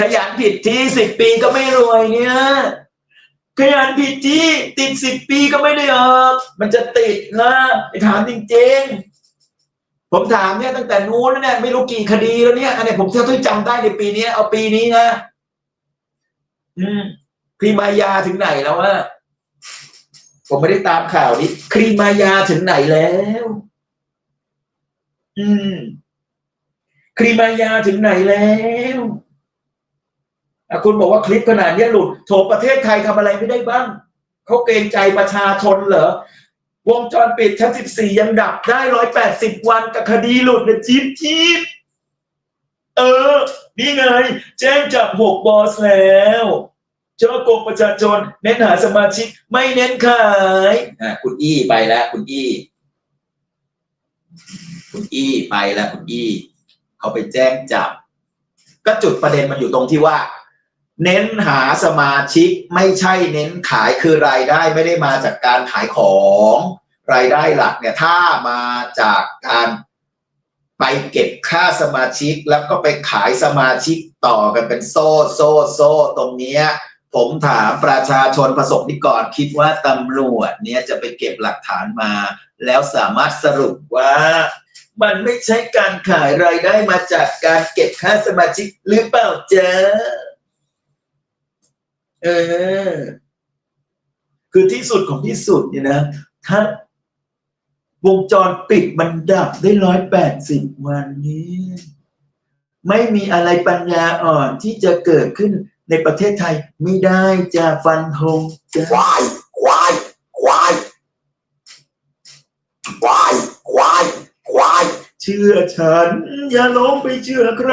ขยันผิดที่สิบปีก็ไม่รวยเนี่ยขยันผิดที่ติดสิบปีก็ไม่ได้ออก มันจะติดนะไอ้ถามจริงๆ ผมถามเนี่ยตั้งแต่นู้นแล้วเนี่ยไม่รู้กี่คดีแล้วเนี่ยอันเนี้ยผมเท่าที่จำได้ในปีนี้เอาปีนี้นะอืมครีมายาถึงไหนแล้วอะผมไม่ได้ตามข่าวนี้ครีมายาถึงไหนแล้ว อืมครีมายาถึงไหนแล้วอะ คุณบอกว่าคลิปขนาดนี้หลุดโถประเทศไทยทำอะไรไม่ได้บ้างเขาเกรงใจประชาชนเหรอวงจรปิดชั้นสิบสี่ยังดับได้ร้อยแปดสิบวันกับคดีหลุดเนี่ยจี๊บจี๊บเออ นี่ไง แจ้งจับหกบอสแล้วเจ้าโกงประชาชน เน้นหาสมาชิก ไม่เน้นขายอะคุณอี้ไปแล้ว คุณอี้ คุณอี้ไปแล้ว คุณอี้ เขาไปแจ้งจับ ก็จุดประเด็นมันอยู่ตรงที่ว่า เน้นหาสมาชิกไม่ใช่เน้นขายคือรายได้ไม่ได้มาจากการขายของรายได้หลักเนี่ยถ้ามาจากการไปเก็บค่าสมาชิกแล้วก็ไปขายสมาชิกต่อกันเป็นโซ่โซ่โซ่ตรงเนี้ยผมถามประชาชนประสบนิกรคิดว่าตำรวจเนี่ยจะไปเก็บหลักฐานมา แล้วสามารถสรุปว่ามันไม่ใช่การขายรายได้มาจากการเก็บค่าสมาชิกหรือเปล่าเจ๊ะ เออ คือที่สุดของที่สุดเนี่ยนะ ถ้าวงจรปิดมันดับได้ร้อยแปดสิบวันนี้ ไม่มีอะไรปัญญาอ่อนที่จะเกิดขึ้นในประเทศไทยไม่ได้จะฟันธงจะควายควายควายควายควายควายเชื่อฉัน อย่าหลงไปเชื่อใคร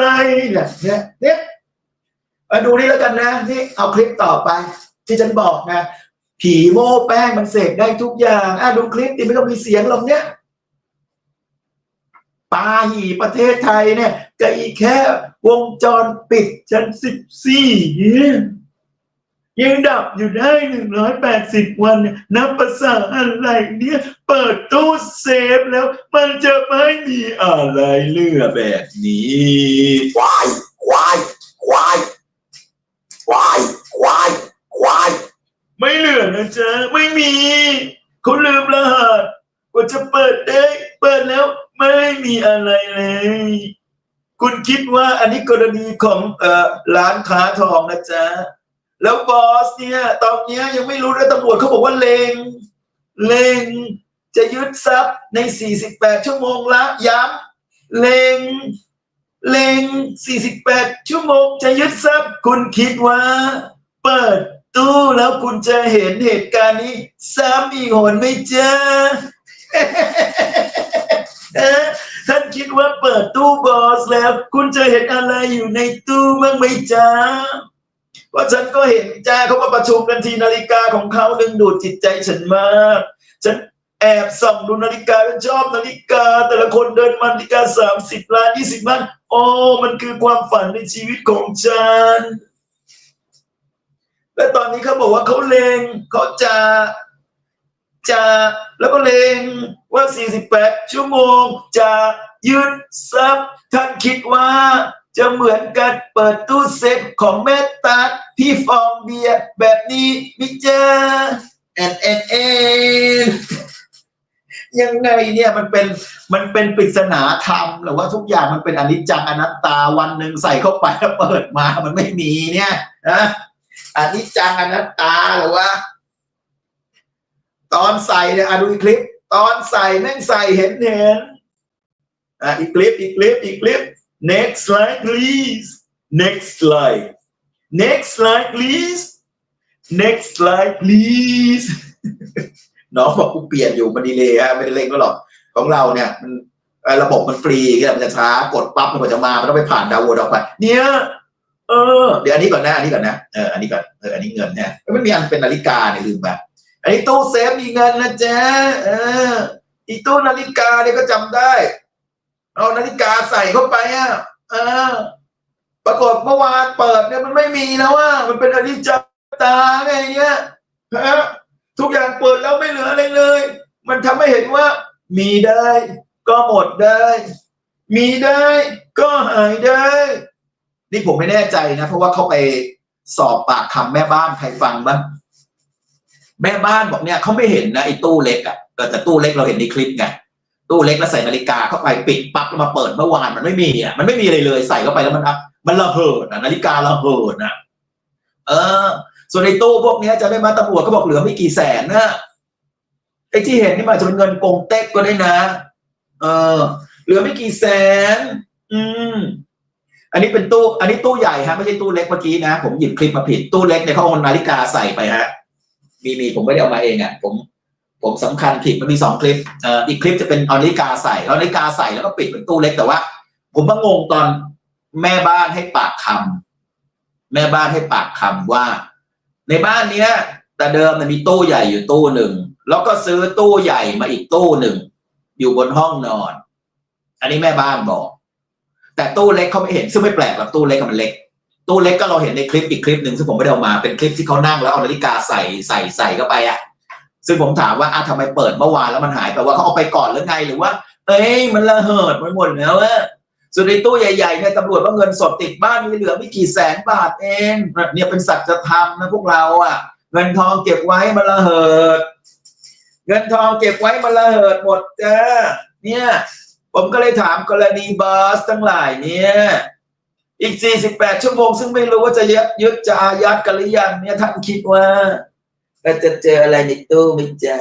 เนี่ยเนี่ยเนี่ย มาดูนี่แล้วกันนะนี่เอาคลิปต่อไป ที่ฉันบอกนะ ผีโม้แป้งมันเสกได้ทุกอย่างอะดูคลิปดิไม่ต้องมีเสียงหรอกเนี่ยปาหีประเทศไทยเนี่ยก็อีแค่วงจรปิดชั้นสิบสี่ยังดับอยู่ได้หนึ่งร้อยแปดสิบวันนับภาษาอะไรเนี่ย เปิดตู้เซฟแล้ว มันจะไม่มีอะไรเลือแบบนี้วายควายควาย ควายควายควายไม่เหลือนะจ๊ะไม่มีเขาลืมรหัสกว่าจะเปิดได้เปิดแล้วไม่มีอะไรเลย คุณคิดว่าอันนี้กรณีของเอ่อร้านค้าทองนะจ๊ะแล้วบอสเนี่ย ตอนนี้ยังไม่รู้เลยตำรวจเขาบอกว่าเลงเลงจะยึดทรัพย์ใน 48 ชั่วโมงละย้ำเลง เลง48 ชั่วโมงจะยึดทรัพย์ คุณคิดว่า เปิดตู้แล้วคุณจะเห็นเหตุการณ์นี้ ซ้ำอีกหนไมจ๊ะเอ๊ะท่านคิดว่าเปิดตู้บอสแล้ว คุณจะเห็นอะไรอยู่ในตู้บ้างไหมจ๊ะเพราะฉันก็เห็นจ้าเขามาประชุมกันทีนาฬิกาของเขาดึงดูดจิตใจฉันมาก ฉัน แอบส่องดูนาฬิกาฉันชอบนาฬิกา แต่ละคนเดินมานาฬิกาสามสิบล้านยี่สิบล้านโอ้มันคือความฝันในชีวิตของฉันและตอนนี้เขาบอกว่าเขาเลงเขาจะจะแล้วก็เลงว่า 48 ชั่วโมง จะยึดทรัพย์ท่านคิดว่าจะเหมือนกันเปิดตู้เซฟของแม่ตั๊กพี่ฟองเบียร์แบบนี้มิจ้าแอนแอนแอ ยังไงเนี่ยมันเป็นมันเป็นปริศนาธรรมหรือว่าทุกอย่างมันเป็นอนิจจังอนัตตาวันหนึ่งใส่เข้าไปแล้วเปิดมามันไม่มีเนี่ยนะอนิจจังอนัตตาหรือว่า ตอนใส่เนี่ยอดูอีกคลิป ตอนใส่แม่งใส่เห็นเห็นอะอีกคลิปอีกคลิปอีกคลิป next slide please next slide next slide please next slide please น้องบอกกูเปลี่ยนอยู่มันดีเลยฮะไม่ได้เล่นก็หรอกของเราเนี่ย มันระบบมันฟรีก็มันจะช้ากดปั๊บมันกว่าจะมามันต้องไปผ่านดาวน์โหลดออกไปเนี่ยเออเดี๋ยวอันนี้ก่อนนะอันนี้ก่อนนะเอออันนี้ก่อนเอออันนี้เงินเนี่ยมันมีอันเป็นนาฬิกาเนี่ยลืมไปไอ้ตู้เซฟมีเงินนะจ๊เอออีตู้นาฬิกาเนี่ยก็จำได้ เอานาฬิกาใส่เข้าไปอะเออปรากฏเมื่อวานเปิดเนี่ยมันไม่มีแล้วว่ามันเป็นอนิจจตาไงเงี้ยฮะ ทุกอย่างเปิดแล้วไม่เหลืออะไรเลย มันทำให้เห็นว่า มีได้ ก็หมดได้ มีได้ก็หายได้ นี่ผมไม่แน่ใจนะ เพราะว่าเขาไปสอบปากคำแม่บ้านใครฟังบ้างแม่บ้านบอกเนี่ยเขาไม่เห็นนะไอ้ตู้เล็กอะ่ะแต่ตู้เล็กเราเห็นในคลิปไงตู้เล็กแล้วใส่นาฬิกาเข้าไปปิดปั๊บแล้วมาเปิดเมื่อวานมันไม่มีอะมันไม่มีอะไรเลย ใส่เข้าไปแล้วมันอัพมันระเหิดอะนาฬิการะเหิดอะเออ ส่วนในตู้พวกนี้จะได้มาตำรวจก็บอกเหลือไม่กี่แสนนะไอ้ที่เห็นนี่มันอาจจะเป็นเงินโกงเต็กก็ได้นะ เออ เหลือไม่กี่แสน อืม อันนี้เป็นตู้ อันนี้ตู้ใหญ่ฮะไม่ใช่ตู้เล็กเมื่อกี้นะ ผมหยิบคลิปมาผิด ตู้เล็กเนี่ยเขาเอานาฬิกาใส่ไปฮะ มีมีผมไม่ได้เอามาเองอะ ผม ผมสำคัญผิดมันมีสองคลิปเอ่ออีกคลิปจะเป็นเอานาฬิกาใส่เอานาฬิกาใส่แล้วก็ปิดเป็นตู้เล็กแต่ว่า ผมมางงตอนแม่บ้านให้ปากคำแม่บ้านให้ปากคำว่า ในบ้านเนี้ย แต่เดิมมันมีตู้ใหญ่อยู่ตู้หนึ่ง แล้วก็ซื้อตู้ใหญ่มาอีกตู้หนึ่ง อยู่บนห้องนอน อันนี้แม่บ้านบอก แต่ตู้เล็กเขาไม่เห็น ซึ่งไม่แปลกหรอกตู้เล็กกับมันเล็ก ตู้เล็กก็เราเห็นในคลิปอีกคลิปหนึ่งซึ่งผมไม่ได้เอามาเป็นคลิปที่เขานั่งแล้วเอานาฬิกาใส่ใส่ใส่เข้าไปอะซึ่งผมถามว่าอะทำไมเปิดเมื่อวานแล้วมันหายไปว่าเขาเอาไปก่อนหรือไงหรือว่าเอ้ยมันระเหิดไปหมดแล้วอะ ส่วนในตู้ใหญ่ๆเนี่ยตำรวจว่าเงินสดติดบ้านมีเหลือไม่กี่แสนบาทเองเนี่ยเป็นสัจธรรมนะพวกเราอะเงินทองเก็บไว้มันระเหิด เงินทองเก็บไว้มันระเหิดหมดจ้าเนี่ยผมก็เลยถามกรณีบอสทั้งหลายเนี่ยอีก 48 ชั่วโมง ซึ่งไม่รู้ว่าจะยึดยึดจะอายัดกันหรือยังเนี่ยท่านคิดว่าเราจะเจออะไรในตู้ไหมจ๊ะ